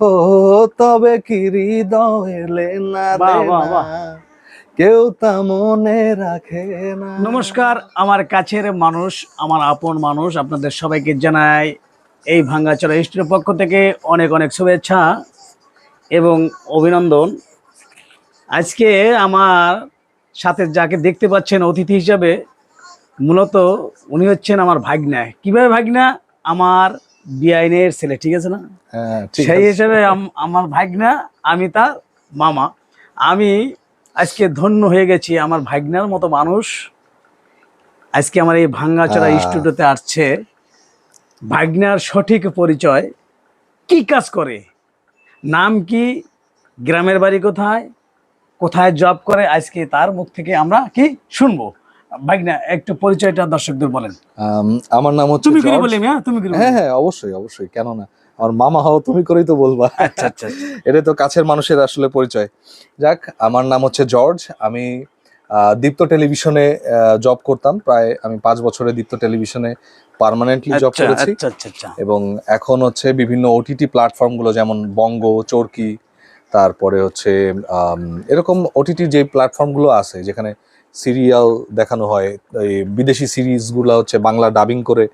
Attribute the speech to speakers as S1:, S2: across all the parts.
S1: ও তবে কি হৃদয় না কেউ তা মনে রাখে না।
S2: নমস্কার আমার কাছের মানুষ আমার আপন মানুষ আপনাদের সবাইকে জানাই এই ভাঙ্গাচড়া স্টুডিওর পক্ষ থেকে অনেক অনেক শুভেচ্ছা এবং অভিনন্দন। আজকে আমার সাথে যাকে দেখতে পাচ্ছেন অতিথি হিসাবে মূলত উনি হচ্ছেন আমার ভাগনা। কীভাবে ভাগনা? আমার বিআইনের ছেলে ঠিক আছে না?
S1: হ্যাঁ,
S2: সেই। হিসেবে আমার ভাগনা আমি তার মামা। আমি আজকে ধন্য হয়ে গেছি আমার ভাগনার মতো মানুষ। আজকে আমার এই ভাঙ্গাচড়া
S1: আহ।
S2: স্টুডিওতে আসছে। ভাগনার সঠিক পরিচয় কি কাজ করে? নাম কি? গ্রামের বাড়ি কোথায়? কোথায় জব করে? আজকে তার মুখ থেকে আমরা কি শুনব? ভাগনা একটু পরিচয়টা দর্শকদের বলেন।
S1: আমার নাম হচ্ছে
S2: তুমি করে বলি হ্যাঁ? তুমি করে
S1: হ্যাঁ হ্যাঁ অবশ্যই অবশ্যই কেন না আমার মামা হও তুমি করেই তো বলবা।
S2: আচ্ছা আচ্ছা আচ্ছা।
S1: এটা তো কাছের মানুষের আসলে পরিচয়। যাক আমার নাম হচ্ছে জর্জ আমি দীপ্ত টেলিভিশনে জব করতাম। প্রায় আমি পাঁচ বছরে দীপ্ত টেলিভিশনে পার্মানেন্টলি জব
S2: আচ্ছা
S1: করেছি।
S2: আচ্ছা
S1: এবং এখন হচ্ছে বিভিন্ন ওটিটি প্ল্যাটফর্মগুলো যেমন বঙ্গ চরকি তারপরে হচ্ছে এরকম ওটিটি যে প্ল্যাটফর্মগুলো আছে যেখানে সিরিয়াল দেখানো হয় এই বিদেশি সিরিজগুলো হচ্ছে বাংলা ডাবিং করে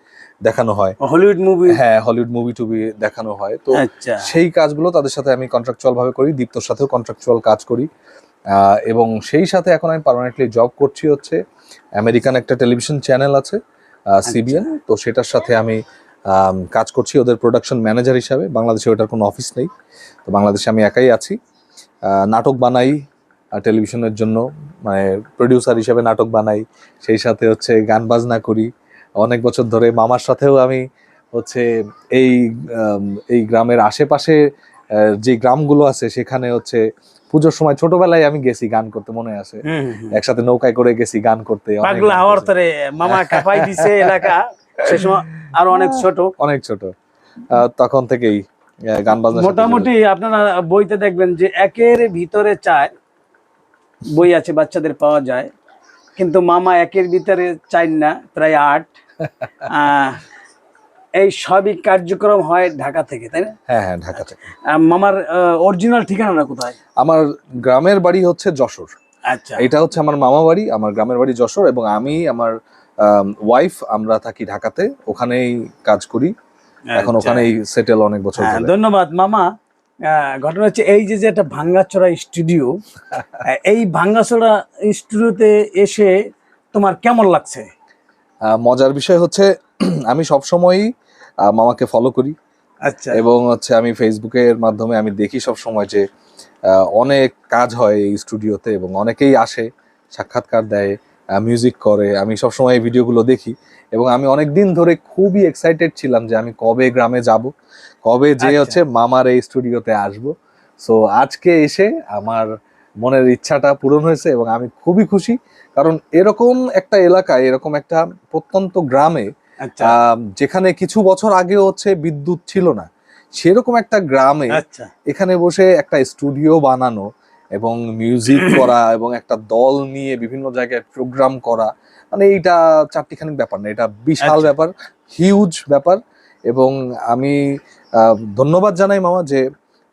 S1: দেখানো হয়।
S2: হলিউড মুভি
S1: হ্যাঁ হলিউড মুভি টুবি দেখানো হয়। তো
S2: আচ্ছা।
S1: সেই কাজগুলো তাদের সাথে আমি কন্ট্রাকচুয়াল ভাবে করি দীপ্তর সাথেও কন্ট্রাকচুয়াল কাজ করি। এবং সেই সাথে এখন আমি পার্মানেন্টলি জব করছি হচ্ছে আমেরিকান একটা টেলিভিশন চ্যানেল আছে সিবিএন তো সেটার সাথে আমি কাজ করছি ওদের প্রোডাকশন ম্যানেজার হিসাবে। বাংলাদেশে ওটার কোনো অফিস নেই। তো বাংলাদেশে আমি একাই আছি। নাটক বানাই টেলিভিশনের জন্য মানে প্রডিউসার হিসেবে নাটক বানাই সেই সাথে হচ্ছে গান বাজনা করি। অনেক বছর ধরে মামার সাথেও আমি হচ্ছে এই এই গ্রামের আশেপাশে যে গ্রামগুলো আছে সেখানে হচ্ছে পুজোর সময় ছোটবেলায় আমি গেছি গান করতে মনে আছে? একসাথে নৌকায় করে গেছি গান করতে অনেক
S2: পাগলা হওয়ার তরে মামা কাপাই দিছে এলাকা সে সময় আর অনেক ছোট।
S1: অনেক ছোট। তখন থেকেই গান বাজনা
S2: মোটামুটি আপনারা বইতে দেখবেন যে একের ভিতরে চার বই আছে বাচ্চাদের পাওয়া যায়। কিন্তু মামা একের ভিতরে চার না প্রায় আট। এই সবই কার্যক্রম হয় ঢাকা থেকে তাই না?
S1: হ্যাঁ হ্যাঁ ঢাকা থেকে।
S2: মামার অরিজিনাল ঠিকানাটা কোথায়?
S1: আমার গ্রামের বাড়ি হচ্ছে যশোর।
S2: আচ্ছা।
S1: এটা হচ্ছে আমার মামা বাড়ি আমার গ্রামের বাড়ি যশোর এবং আমি আমার ওয়াইফ আমরা থাকি ঢাকাতে। ওখানেই কাজ করি। এখন
S2: আচ্ছা।
S1: ওখানেই সেটেল অনেক বছর
S2: হ্যাঁ, ধন্যবাদ মামা। ঘটনা হচ্ছে এই যে যে একটা ভাঙ্গাচোরা স্টুডিও এই ভাঙ্গাচোরা স্টুডিওতে এসে তোমার কেমন লাগছে?
S1: মজার বিষয় হচ্ছে আমি সবসময়ই মামাকে ফলো করি।
S2: আচ্ছা।
S1: এবং হচ্ছে আমি ফেসবুকের মাধ্যমে আমি দেখি সব সময় যে অনেক কাজ হয় এই স্টুডিওতে এবং অনেকেই আসে সাক্ষাৎকার দেয় মিউজিক করে। আমি সব সময় এই ভিডিওগুলো দেখি। এবং আমি অনেক দিন ধরে খুবই এক্সাইটেড ছিলাম যে আমি কবে গ্রামে যাব। কবে যে
S2: আচ্ছা।
S1: হচ্ছে মামার এই স্টুডিওতে আসব। সো আজকে এসে আমার মনের ইচ্ছাটা পূরণ হয়েছে এবং আমি খুবই খুশি। কারণ এরকম একটা এলাকায় এরকম একটা প্রত্যন্ত গ্রামে
S2: আচ্ছা।
S1: যেখানে কিছু বছর আগে হচ্ছে বিদ্যুৎ ছিল না সেরকম একটা গ্রামে
S2: আচ্ছা।
S1: এখানে বসে একটা স্টুডিও বানানো এবং মিউজিক করা এবং একটা দল নিয়ে বিভিন্ন জায়গায় প্রোগ্রাম করা মানে এইটা চারটিখানিক ব্যাপার না এটা বিশাল। ব্যাপার হিউজ ব্যাপার। এবং আমি ধন্যবাদ জানাই মামা যে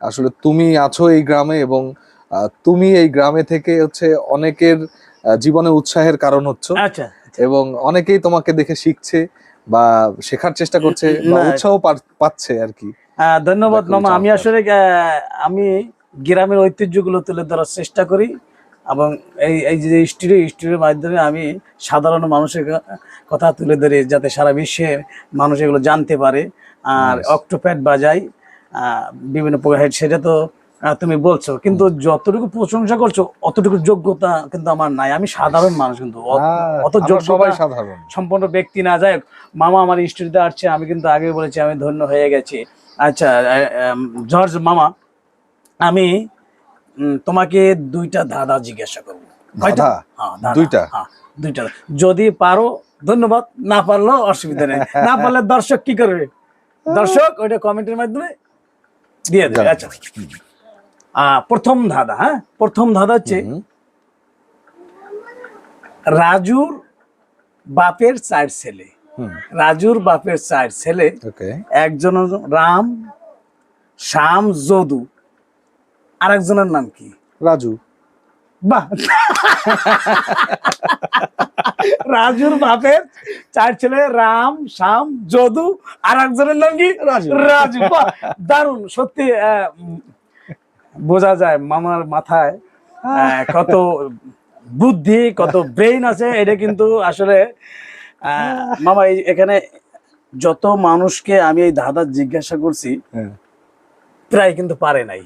S1: আসলে তুমি আছো এই গ্রামে এবং তুমি এই গ্রামে থেকে হচ্ছে অনেকের জীবনে উৎসাহের কারণ হচ্ছে।
S2: আচ্ছা
S1: এবং অনেকেই তোমাকে দেখে শিখছে বা শেখার চেষ্টা করছে উৎসাহ পাচ্ছে আর কি।
S2: ধন্যবাদ মামা। আমি আসলে আমি গ্রামের ঐতিহ্যগুলো তুলে ধরার চেষ্টা করি এবং এই এই যে স্টুডিও স্টুডিওর মাধ্যমে আমি সাধারণ মানুষের কথা তুলে ধরি যাতে সারা বিশ্বে মানুষ এগুলো জানতে পারে। আর অক্টোপ্যাড বাজাই আহ, বিভিন্ন প্রকার সেটা তো তুমি বলছো। কিন্তু যতটুকু প্রশংসা করছ অতটুকু যোগ্যতা কিন্তু আমার নাই। আমি সাধারণ মানুষ কিন্তু। অত
S1: সবাই সাধারণ।
S2: সম্পূর্ণ ব্যক্তি না। যায় মামা আমার স্টুডিওতে আসছে আমি কিন্তু আগে বলেছি আমি ধন্য হয়ে গেছি। আচ্ছা জর্জ মামা আমি তোমাকে দুইটা ধাঁধা জিজ্ঞাসা করব? হ্যাঁ,
S1: দুইটা?
S2: হ্যাঁ, দুইটা। যদি পারো ধন্যবাদ। না পারলেও অসুবিধা নেই। না পারলে দর্শক কি করবে? দর্শক ওইটা কমেন্টের মাধ্যমে দিয়ে দেবে আচ্ছা। প্রথম ধাঁধা হ্যাঁ? প্রথম ধাঁধা হচ্ছে রাজুর বাপের চার ছেলে। রাজুর বাপের চার ছেলে। একজন রাম শাম যদু। আরেকজনের নাম কি?
S1: রাজু।
S2: বাহ। রাজুর বাপের চার ছেলে রাম শ্যাম যদু আর একজনের নাম কি?
S1: রাজু।
S2: দারুণ। সত্যি বোঝা যায় মামার মাথায় কত বুদ্ধি কত ব্রেইন আছে। এটা কিন্তু আসলে আহ, মামা এখানে যত মানুষকে আমি এই দাদা জিজ্ঞাসা করছি
S1: হ্যাঁ।
S2: প্রায় কিন্তু পারে নাই।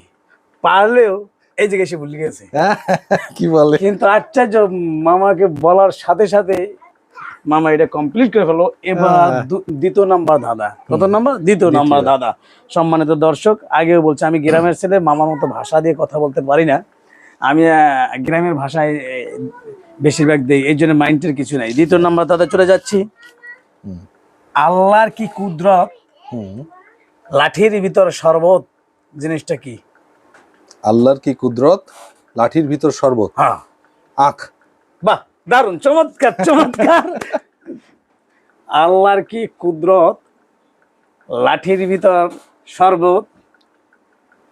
S2: পারলেও এই জায়গায় সে ভুলে গেছে
S1: কি বলে?
S2: কিন্তু আশ্চর্য মামাকে বলার সাথে সাথে মামা এটা কমপ্লিট করে ফেলো এবার
S1: হ্যাঁ।
S2: দ্বিতীয় নাম্বার দাদা। কত নাম্বার? দ্বিতীয় নাম্বার দাদা। সম্মানিত দর্শক আগেও বলছে আমি গ্রামের ছেলে মামার মতো ভাষা দিয়ে কথা বলতে পারি না। আমি গ্রামের ভাষায় বেশিরভাগ দেই এই জন্য মাইন্ডের কিছু নাই। দ্বিতীয় নাম্বার দাদা চলে যাচ্ছি। আল্লাহর কি কুদরত। লাঠির ভিতর শরবত জিনিসটা কি?
S1: আল্লাহর কি কুদরত? লাঠির ভিতর শরবত।
S2: হ্যাঁ।
S1: আখ।
S2: বাহ দারুণ চমৎকার চমৎকার। আল্লাহর কি কুদরত? লাঠির ভিতর শরবত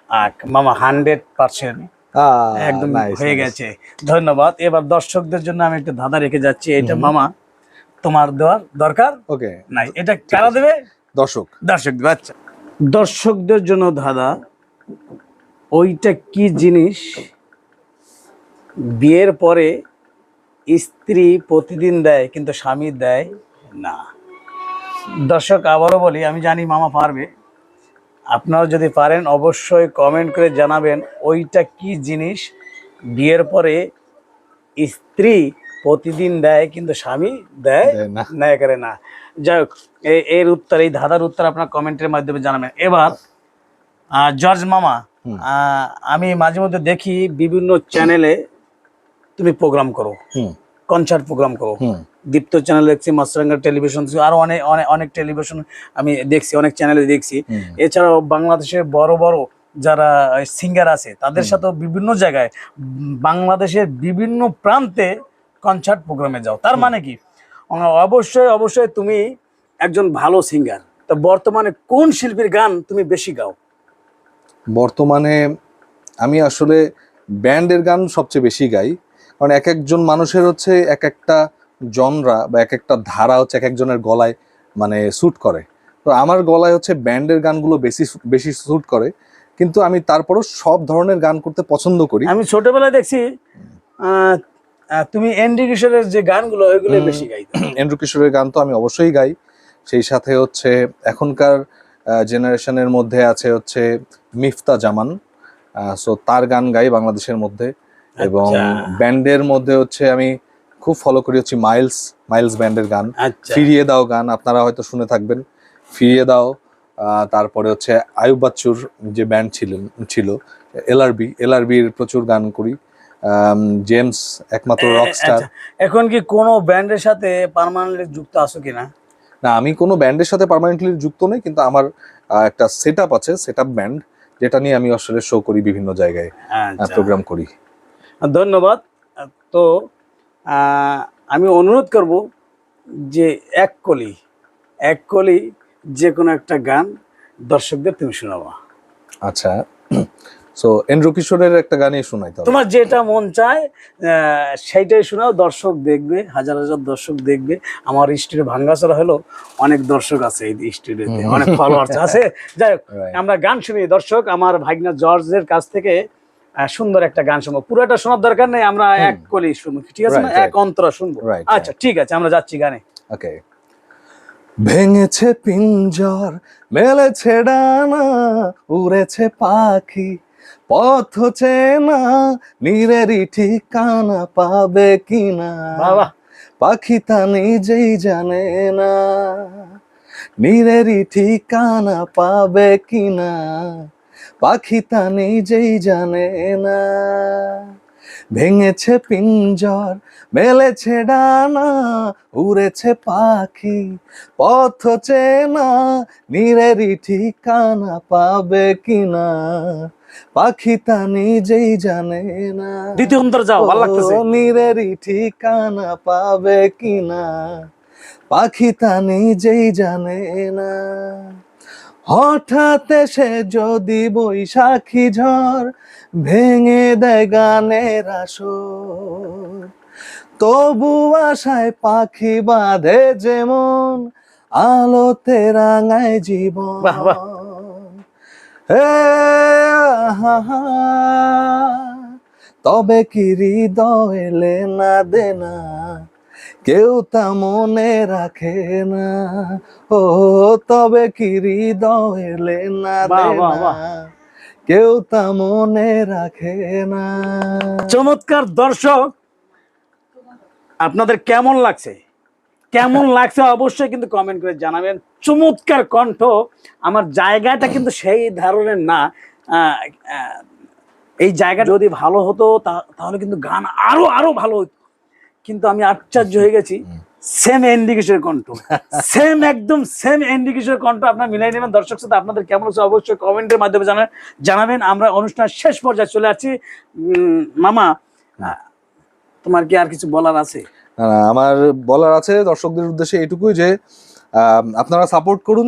S2: আক মামা হান্ড্রেড পার্সেন্ট একদম হয়ে গেছে। ধন্যবাদ। এবার দর্শকদের জন্য আমি একটা ধাঁধা রেখে যাচ্ছি। এটা মামা তোমার দেওয়ার দরকার?
S1: ওকে।
S2: নাই এটা কারা দেবে?
S1: দর্শক।
S2: দর্শক আচ্ছা। দর্শকদের জন্য ধাঁধা ওইটা কি জিনিস? বিয়ের পরে স্ত্রী প্রতিদিন দেয় কিন্তু স্বামী দেয় না। দর্শক আবারও বলি আমি জানি মামা পারবে। আপনারা যদি পারেন অবশ্যই কমেন্ট করে জানাবেন ওইটা কি জিনিস? বিয়ের পরে স্ত্রী প্রতিদিন দেয় কিন্তু স্বামী দেয়
S1: না।
S2: করে না। যাই হোক এর উত্তর এই ধাঁধার উত্তর আপনার কমেন্টের মাধ্যমে জানাবেন। এবার জর্জ মামা আহ, আমি মাঝে মধ্যে দেখি বিভিন্ন চ্যানেলে তুমি প্রোগ্রাম করো কনসার্ট প্রোগ্রাম করো। দীপ্ত চ্যানেল দেখছি মাছরাঙ্গা টেলিভিশন আরও অনেক অনেক অনেক টেলিভিশন আমি দেখছি অনেক চ্যানেলে দেখছি। এছাড়াও বাংলাদেশের বড় বড় যারা সিঙ্গার আছে তাদের সাথেও বিভিন্ন জায়গায় বাংলাদেশের বিভিন্ন প্রান্তে কনসার্ট প্রোগ্রামে যাও। তার মানে কি? অবশ্যই অবশ্যই তুমি একজন ভালো সিঙ্গার তো বর্তমানে কোন শিল্পীর গান তুমি বেশি গাও?
S1: বর্তমানে আমি আসলে ব্যান্ডের গান সবচেয়ে বেশি গাই। কারণ এক একজন মানুষের হচ্ছে এক একটা জনরা বা এক একটা ধারা হচ্ছে এক একজনের গলায় মানে স্যুট করে। তো আমার গলায় হচ্ছে ব্যান্ডের গানগুলো বেশি বেশি স্যুট করে। কিন্তু আমি তারপরও সব ধরনের গান করতে পছন্দ করি।
S2: আমি ছোটবেলায় দেখছি তুমি এন্ডি কিশোরের যে গানগুলো ওইগুলো বেশি গাই
S1: এন্ড্রু কিশোরের গান তো আমি অবশ্যই গাই। সেই সাথে হচ্ছে এখনকার জেনারেশনের মধ্যে আছে হচ্ছে মিফতা জামান। সো তার গান গাই বাংলাদেশের মধ্যে এবং
S2: আচ্ছা।
S1: ব্যান্ডের মধ্যে হচ্ছে আমি খুব ফলো করি হচ্ছে মাইলস মাইলস ব্যান্ডের গান।
S2: আচ্ছা।
S1: ফিরিয়ে দাও গান আপনারা হয়তো শুনে থাকবেন। ফিরিয়ে দাও তারপরে হচ্ছে আয়ুব বাচ্চুর যে ব্যান্ড ছিলেন ছিল এলআরবি এলআরবির প্রচুর গান করি। জেমস একমাত্র রকস্টার
S2: আচ্ছা, এখন কি কোনো ব্যান্ডের সাথে পার্মানেন্টলি যুক্ত আছো কিনা?
S1: না আমি কোনো ব্যান্ডের সাথে পার্মানেন্টলি যুক্ত নই কিন্তু আমার একটা সেট আছে সেট ব্যান্ড যেটা নিয়ে আমি আসলে শো করি বিভিন্ন জায়গায়
S2: আচ্ছা।
S1: প্রোগ্রাম করি।
S2: ধন্যবাদ। তো আমি অনুরোধ করব যে এক কলি এক কলি যে কোনো একটা গান দর্শকদের তুমি শোনাবা।
S1: আচ্ছা। সো এন্ড্রু কিশোরের একটা গানই শোনাই
S2: তোমার যেটা মন চায় সেইটাই শোনাও। দর্শক দেখবে হাজার হাজার দর্শক দেখবে। আমার ভাঙ্গাচড়া হলো অনেক দর্শক আছে এই স্টুডিওতে অনেক ফলোয়ার্স আছে। যাই হোক আমরা গান শুনি। দর্শক আমার ভাগনা জর্জের কাছ থেকে সুন্দর একটা গান শুনব। পুরোটা শোনার দরকার নেই আমরা এক কলি শুনব। ঠিক আছে না. এক অন্তরা শুনব। আচ্ছা ঠিক আছে আমরা যাচ্ছি গানে।
S1: ওকে ভেঙেছে পিঞ্জর মেলেছে ডানা উড়েছে পাখি পথ চেনা নীরেরই ঠিকানা পাবে কিনা?
S2: বাবা
S1: পাখি তা নিজেই জানে না। নীরেরই ঠিকানা পাবে কিনা? পাখি তা নিজেই জানে না। ভেঙেছে পিঞ্জর মেলেছে ডানা উড়েছে পাখি। পথ চেনা নিরেরই ঠিকানা পাবে কিনা? পাখি তা নিজেই জানে না।
S2: দ্বিতীয় অন্তর যাও ভালো লাগতেছে।
S1: নীরেরই ঠিকানা পাবে কিনা? পাখি তা নিজেই জানে না। হঠাৎ এসে যদি বৈশাখী ঝড় ভেঙে দেয় গানের আসর। তবু আশায় পাখি বাঁধে যেমন আলোতে রাঙায় জীবন। তবে কি হৃদয় না দেনা? কেউ তা মনে রাখে না। ও তবে কি হৃদয় না দেনা। কেউ তা মনে রাখে না।
S2: চমৎকার দর্শক আপনাদের কেমন লাগছে? কেমন লাগছে অবশ্যই কিন্তু কমেন্ট করে জানাবেন। চমৎকার কণ্ঠ আমার জায়গাটা কিন্তু সেই ধরনের না। এই জায়গা যদি ভালো হতো তাহলে কিন্তু গান আরও আরও ভালো হতো কিন্তু আমি আশ্চর্য হয়ে গেছি। সেম এন্ডিকেশনের কণ্ঠ। সেম একদম সেম এন্ডিকেশনের কণ্ঠ। আপনার মিলাই নেবেন। দর্শক সাথে আপনাদের কেমন হচ্ছে অবশ্যই কমেন্টের মাধ্যমে জানাবেন জানাবেন। আমরা অনুষ্ঠান শেষ পর্যায়ে চলে আসছি। মামা তোমার কি আর কিছু বলার আছে?
S1: আমার বলার আছে দর্শকদের উদ্দেশ্যে এটুকুই যে আপনারা সাপোর্ট করুন,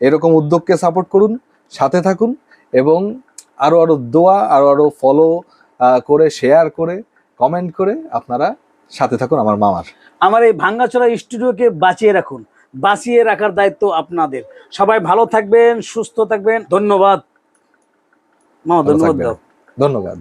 S1: এরকম উদ্যোগকে সাপোর্ট করুন, সাথে থাকুন এবং আরও আরও দোয়া, আরও আরও ফলো করে শেয়ার করে কমেন্ট করে আপনারা সাথে থাকুন আমার মামার।
S2: আমার এই ভাঙ্গাচোরা স্টুডিওকে বাঁচিয়ে রাখুন বাঁচিয়ে রাখার দায়িত্ব আপনাদের। সবাই ভালো থাকবেন সুস্থ থাকবেন। ধন্যবাদ। মামা ধন্যবাদ
S1: ধন্যবাদ।